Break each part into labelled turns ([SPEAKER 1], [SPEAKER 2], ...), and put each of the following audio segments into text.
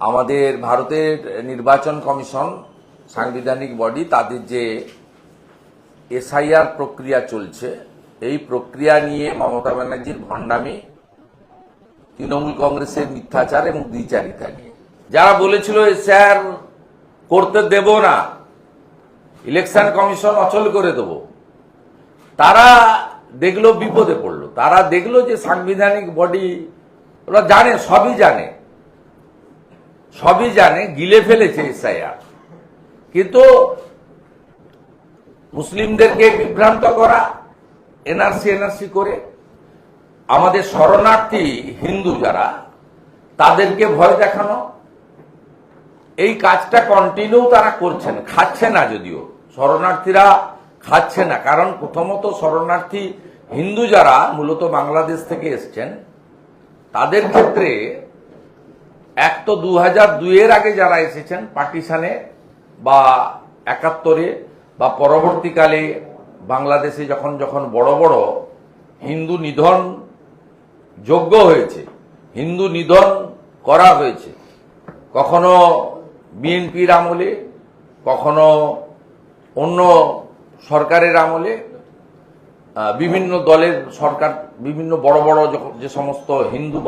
[SPEAKER 1] আমাদের ভারতের নির্বাচন কমিশন সাংবিধানিক বডি তাদের যে এসআইআর প্রক্রিয়া চলছে, এই প্রক্রিয়া নিয়ে মমতা ব্যানার্জির ভণ্ডামি, তৃণমূল কংগ্রেসের মিথ্যাচার এবং দ্বিচারিতা নিয়ে। যারা বলেছিল স্যার করতে দেব না, ইলেকশন কমিশন অচল করে দেব, তারা দেখল বিপদে পড়ল। তারা দেখল যে সাংবিধানিক বডি, ওরা জানে, সবই জানে। সবই জানে, গিলে ফেলেছে এসআইআর। কিন্তু মুসলিমদেরকে বিভ্রান্ত করা, এনআরসি এনআরসি করে, আমাদের শরণার্থী হিন্দু যারা, তাদেরকে ভয় দেখানো, এই কাজটা কন্টিনিউ তারা করছেন, খাচ্ছে না যদিও, শরণার্থীরা খাচ্ছে না, কারণ প্রথমত শরণার্থী হিন্দু যারা, মূলত বাংলাদেশ থেকে এসছেন, তাদের ক্ষেত্রে এক তো দু হাজার দুইয়ের আগে যারা এসেছেন পাকিস্তানে বা একাত্তরে বা পরবর্তীকালে বাংলাদেশে যখন যখন বড় বড় হিন্দু নিধন যোগ্য হয়েছে, হিন্দু নিধন করা হয়েছে, কখনো বিএনপির আমলে, কখনো অন্য সরকারের আমলে বিভিন্ন দলের সরকার, বিভিন্ন বড় বড় যে সমস্ত হিন্দু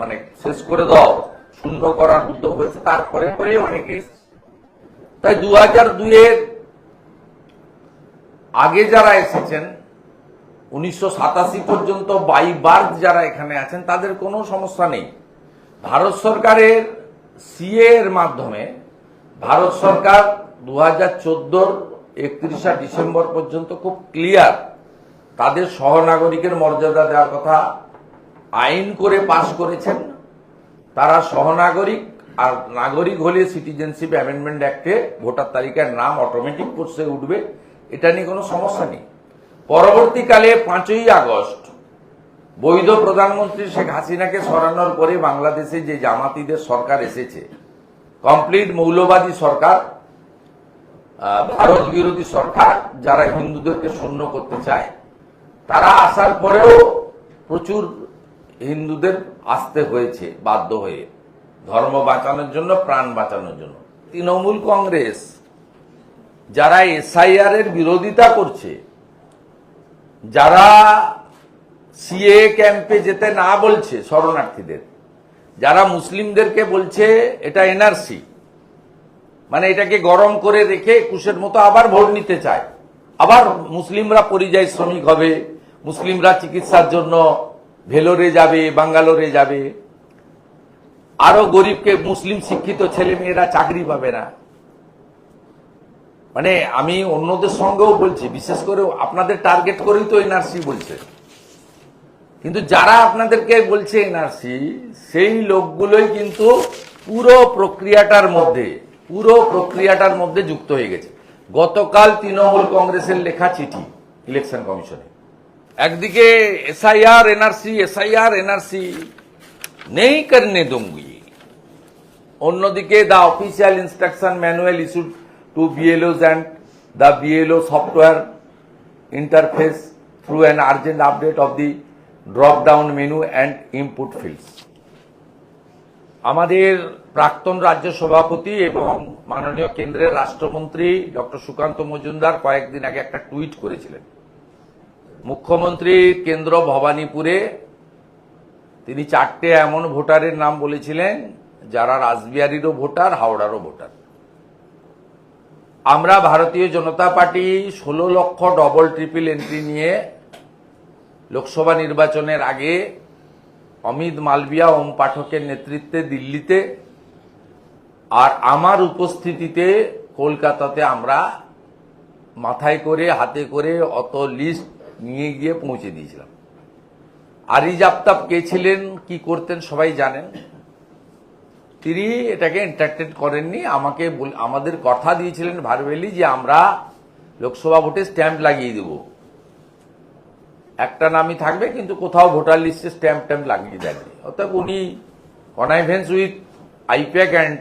[SPEAKER 1] মানে শেষ করে দাও শূন্য করার উদ্যোগ হয়েছে, তারপরে পরে অনেকে তাই দু হাজার দুইয়ের আগে যারা এসেছেন, উনিশশো সাতাশি পর্যন্ত বাই বার্থ যারা এখানে আছেন, তাদের কোনো সমস্যা নেই। ভারত সরকারের সিএ এর মাধ্যমে ভারত সরকার দু হাজার চোদ্দোর একত্রিশা ডিসেম্বর পর্যন্ত খুব ক্লিয়ার তাদের সহনাগরিকের মর্যাদা দেওয়ার কথা আইন করে পাশ করেছেন। তারা সহনাগরিক আর নাগরিক হলে সিটিজেনশিপ অ্যামেন্ডমেন্ট অ্যাক্টে ভোটার তালিকার নাম অটোমেটিক কোর্সে উঠবে। এটা নিয়ে কোনো সমস্যা নেই। পরবর্তীকালে পাঁচই আগস্ট বৈধ প্রধানমন্ত্রী শেখ হাসিনাকে সরানোর পরে বাংলাদেশে যে জামাতিদের সরকার এসেছে কমপ্লিট মৌলবাদী সরকার ভারত বিরোধী সরকার, যারা হিন্দুদেরকে শূন্য করতে চায়, তারা আসার পরেও প্রচুর হিন্দুদের আসতে হয়েছে, বাধ্য হয়ে। ধর্ম বাঁচানোর জন্য, প্রাণ বাঁচানোর জন্য। তৃণমূল কংগ্রেস, যারা এসআইআর এর বিরোধিতা করছে, যারা সিএ ক্যাম্পে যেতে না বলছে শরণার্থীদের, যারা মুসলিমদেরকে বলছে এটা এনআরসি মানে এটাকে গরম করে রেখে একুশের মতো আবার ভোট নিতে চায়। আবার মুসলিমরা পরিযায়ী শ্রমিক হবে, মুসলিমরা চিকিৎসার জন্য ভেলোরে যাবে, বাঙ্গালোরে যাবে। আরও গরিবকে মুসলিম শিক্ষিত ছেলে মেয়েরা চাকরি পাবে না। মানে আমি অন্যদের সঙ্গেও বলছি, বিশেষ করে আপনাদের টার্গেট করেই তো এনআরসি বলছে। কিন্তু যারা আপনাদেরকে বলছে এনআরসি সেই লোকগুলোই কিন্তু পুরো প্রক্রিয়াটার মধ্যে, পুরো প্রক্রিয়াটার মধ্যে যুক্ত হয়ে গেছে। গতকাল তৃণমূল কংগ্রেসের লেখা চিঠি ইলেকশন কমিশনে একদিকে এসআইআর, এনআরসি এসআইআর, এনআরসি নেই করনে দুঙ্গি অন্যদিকে the official instruction manual issued to BLOs and the BLO software interface through an urgent update of the drop down menu and input fields আমাদের প্রাক্তন রাজ্য সভাপতি এবং মাননীয় কেন্দ্রের রাষ্ট্রমন্ত্রী ডক্টর সুকান্ত মজুমদার কয়েকদিন আগে একটা টুইট করেছিলেন। মুখ্যমন্ত্রী কেন্দ্র ভবানীপুরে তিনি চারটে এমন ভোটারের নাম বলেছিলেন, যারা রাসবিহারীরও ভোটার, হাওড়ারও ভোটার। আমরা ভারতীয় জনতা পার্টি ষোলো লক্ষ ডবল ট্রিপল এন্ট্রি নিয়ে লোকসভা নির্বাচনের আগে অমিত মালবিয়া, ওম পাঠকের নেতৃত্বে দিল্লিতে আর আমার উপস্থিতিতে কলকাতাতে আমরা মাথায় করে, হাতে করে অত লিস্ট নিয়ে গিয়ে পৌঁছে দিয়েছিলাম। আরিজ আফতাব কে ছিলেন, কি করতেন, সবাই জানেন। তিনি এটাকে এন্টারটেন করেননি, আমাকে আমাদের কথা দিয়েছিলেন ভারবেলি যে আমরা লোকসভা ভোটে স্ট্যাম্প লাগিয়ে দেব। একটা নামই থাকবে, কিন্তু কোথাও ভোটার লিস্টে স্ট্যাম্প ট্যাম্প লাগিয়ে দেননি। অর্থাৎ উনি connivance with IPAC and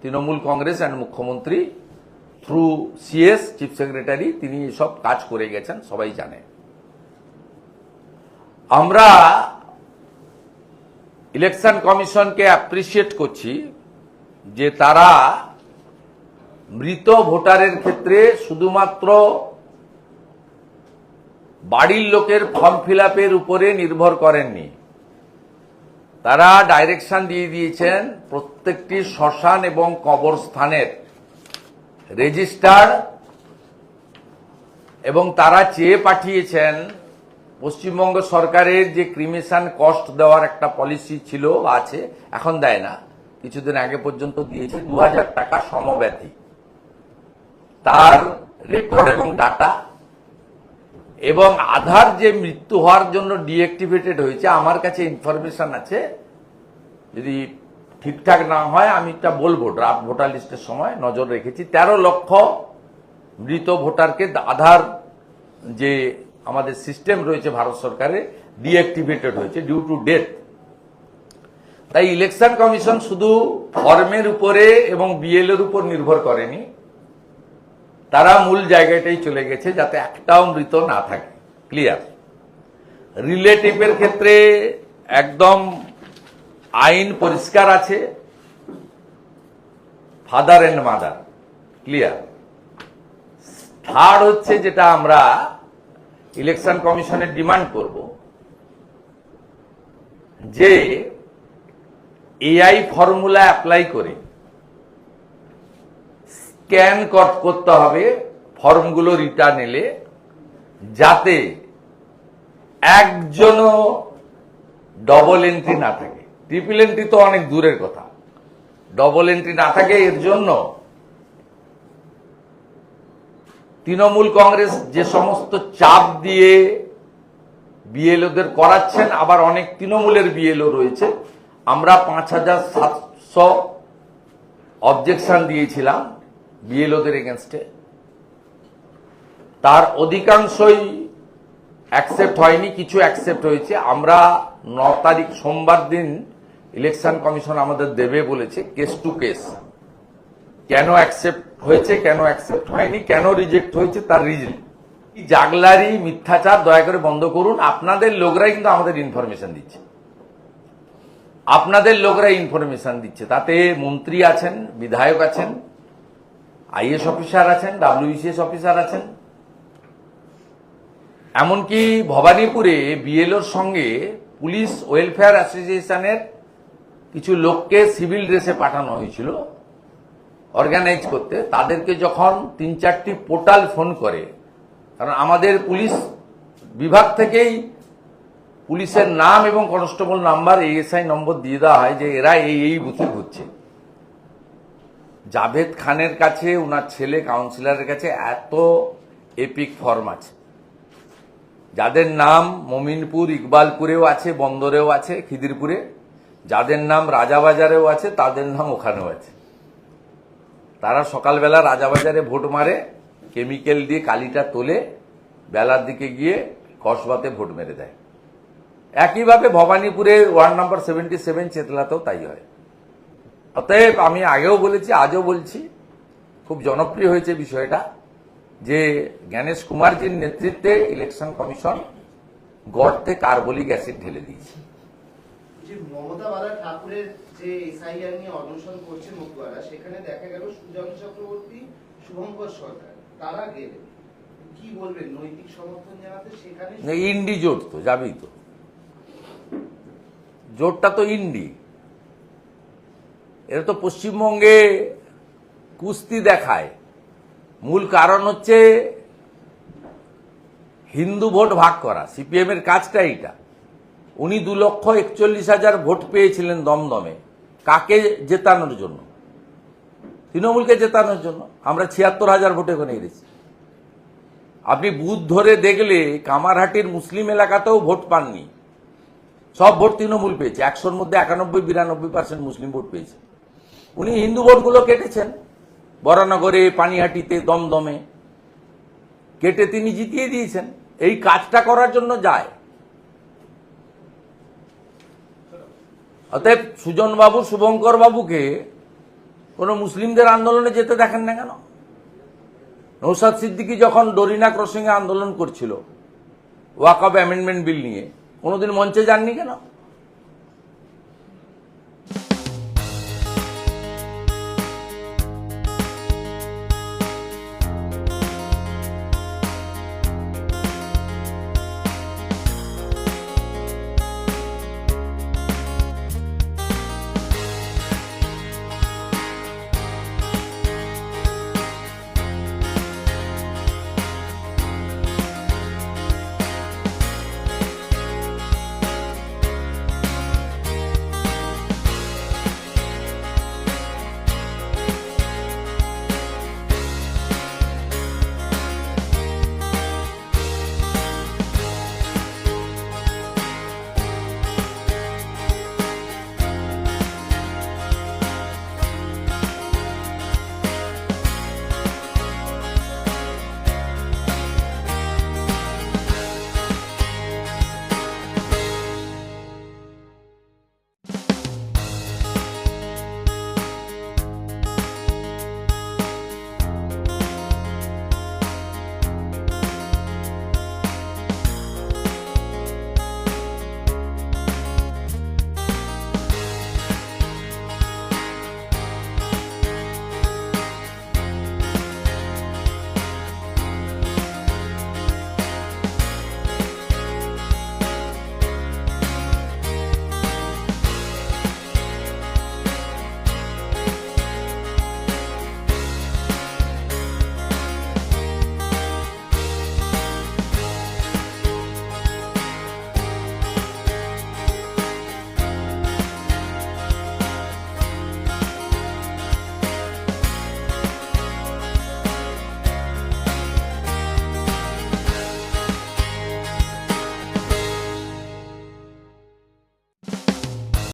[SPEAKER 1] Trinamool Congress and মুখ্যমন্ত্রী থ্রু সিএস চিফ সেক্রেটারি তিনি এসব কাজ করে গেছেন, সবাই জানে। আমরা ইলেকশন কমিশনকে অ্যাপ্রিসিয়েট করছি যে তারা মৃত ভোটারের ক্ষেত্রে শুধুমাত্র বাড়ির লোকের ফর্ম ফিল উপরে নির্ভর করেননি। তারা ডাইরেকশন দিয়ে দিয়েছেন প্রত্যেকটি শ্মশান এবং কবরস্থানের রেজিস্টার এবং তারা চেয়ে পাঠিয়েছেন পশ্চিমবঙ্গ সরকারের যে ক্রিমেশন কস্ট দেওয়ার একটা পলিসি ছিল আছে, এখন দেয় না। কিছুদিন আগে পর্যন্ত দিয়েছে দু হাজার টাকা সমব্যথী তার রেকর্ড এবং ডাটা এবং আধার যে মৃত্যু হওয়ার জন্য ডিঅ্যাক্টিভেটেড হয়েছে, আমার কাছে ইনফরমেশন আছে। যদি ঠিকঠাক না হয়, আমি এটা বলব। ড্রাফট ভোটার লিস্টের সময় নজর রেখেছি। তেরো লক্ষ মৃত ভোটারকে আধার যে আমাদের সিস্টেম রয়েছে ভারত সরকারে ডিঅ্যাক্টিভেটেড হয়েছে ডিউ টু ডেথ তাই ইলেকশন কমিশন শুধু ফর্মের উপরে এবং বিএল এর উপর নির্ভর করেনি, তারা মূল জায়গাটাই চলে গেছে যাতে একটাও মৃত না থাকে। ক্লিয়ার রিলেটিভের ক্ষেত্রে একদম আইন পরিষ্কার আছে father and mother clear third হচ্ছে যেটা আমরা ইলেকশন কমিশনের ডিমান্ড করব যে এআই ফর্মুলা অ্যাপ্লাই করে স্ক্যান করতে হবে ফর্মগুলো রিটার্ন এলে, যাতে একজনও ডবল এন্ট্রি না থাকে। ট্রিপল এন্ট্রি তো অনেক দূরের কথা। ডবল এন্ট্রি না থাকে, এর জন্য তৃণমূল কংগ্রেস যে সমস্ত চাপ দিয়ে বিএলওদের করাচ্ছেন, আবার অনেক তৃণমূলের বিএলও রয়েছে। আমরা পাঁচ হাজার সাতশো অবজেকশন দিয়েছিলাম বিএলওদের এগেনস্টে তার অধিকাংশই অ্যাকসেপ্ট হয়নি, কিছু অ্যাকসেপ্ট হয়েছে। আমরা ন তারিখ সোমবার দিন ইলেকশন কমিশন আমাদের দেবে বলেছে কেস টু কেস কেন অ্যাকসেপ্ট হয়েছে, কেন অ্যাকসেপ্ট হয়নি, কেন রিজেক্ট হয়েছে, তার রিজন জাগলারি মিথ্যাচার, দয়া করে বন্ধ করুন। আপনাদের লোকরাই কিন্তু আমাদের ইনফরমেশন দিচ্ছে। আপনাদের লোকরা ইনফরমেশন দিচ্ছে। তাতে মন্ত্রী আছেন, বিধায়ক আছেন আইএস অফিসার আছেন ডাব্লিউবিসিএস অফিসার আছেন। এমনকি ভবানীপুরে বিএলওর সঙ্গে পুলিশ ওয়েলফেয়ার অ্যাসোসিয়েশনের কিছু লোককে সিভিল ড্রেসে পাঠানো হয়েছিল। অর্গানাইজ করতে, তাদেরকে যখন তিন চারটি পোর্টাল ফোন করে, কারণ আমাদের পুলিশ বিভাগ থেকেই পুলিশের নাম এবং কনস্টেবল নাম্বার এএসআই নম্বর দিয়ে দেওয়া হয় যে এরা এই এই বুথে ঘুরছে। জাভেদ খানের কাছে ওনার ছেলে কাউন্সিলরের কাছে এত এপিক ফর্ম আছে। যাদের নাম মমিনপুর, ইকবালপুরেও আছে, বন্দরেও আছে, খিদিরপুরে। যাদের নাম রাজাবাজারেও আছে, তাদের নাম ওখানেও আছে। তারা সকালবেলা রাজাবাজারে ভোট মারে কেমিক্যাল দিয়ে কালিটা তোলে, বেলার দিকে গিয়ে কসবাতে ভোট মেরে দেয়। একইভাবে ভবানীপুরে ওয়ার্ড নাম্বার সেভেন্টি সেভেন চেতলাতেও তাই হয়। অতএব আমি আগেও বলেছি, আজও বলছি, খুব জনপ্রিয় হয়েছে বিষয়টা যে জ্ঞানেশ কুমারজির নেতৃত্বে ইলেকশন কমিশন গর্তে কার্বলিক অ্যাসিড ঢেলে দিয়েছে।
[SPEAKER 2] যে মমতা বালা ঠাকুরের যে এসআইআর নিয়ে অনশন করছে সেখানে দেখা গেল সুজন চক্রবর্তী, শুভঙ্কর সরকার, তারা গেলেন কি বলবেন? নৈতিক সমর্থন জানাতে সেখানে
[SPEAKER 1] ইন্ডি জোট তো, যাবেই তো। জোটটা তো ইন্ডি। এরা তো পশ্চিমবঙ্গে কুস্তি দেখায়। মূল কারণ হচ্ছে হিন্দু ভোট ভাগ করা সিপিএম এর কাজটা এইটা। উনি দু লক্ষ একচল্লিশ হাজার ভোট পেয়েছিলেন দমদমে। কাকে জেতানোর জন্য? তৃণমূলকে জেতানোর জন্য। আমরা ছিয়াত্তর হাজার ভোটে ওখানে হেরেছি আপনি বুথ ধরে দেখলে কামারহাটির মুসলিম এলাকাতেও ভোট পাননি। সব ভোট তৃণমূল পেয়েছে। একশোর মধ্যে একানব্বই, বিরানব্বই পার্সেন্ট মুসলিম ভোট পেয়েছে। উনি হিন্দু ভোটগুলো কেটেছেন। বরানগরে পানিহাটিতে, দমদমে। কেটে তিনি জিতিয়ে দিয়েছেন। এই কাজটা করার জন্য যায়। অতএব সুজনবাবু শুভঙ্কর বাবুকে কোনো মুসলিমদের আন্দোলনে যেতে দেখেন না কেন? নৌসাদ সিদ্দিকি যখন ডরিনা ক্রসিংয়ে আন্দোলন করছিল, ওয়াক অফ অ্যামেন্ডমেন্ট বিল নিয়ে, কোনোদিন মঞ্চে যাননি কেন?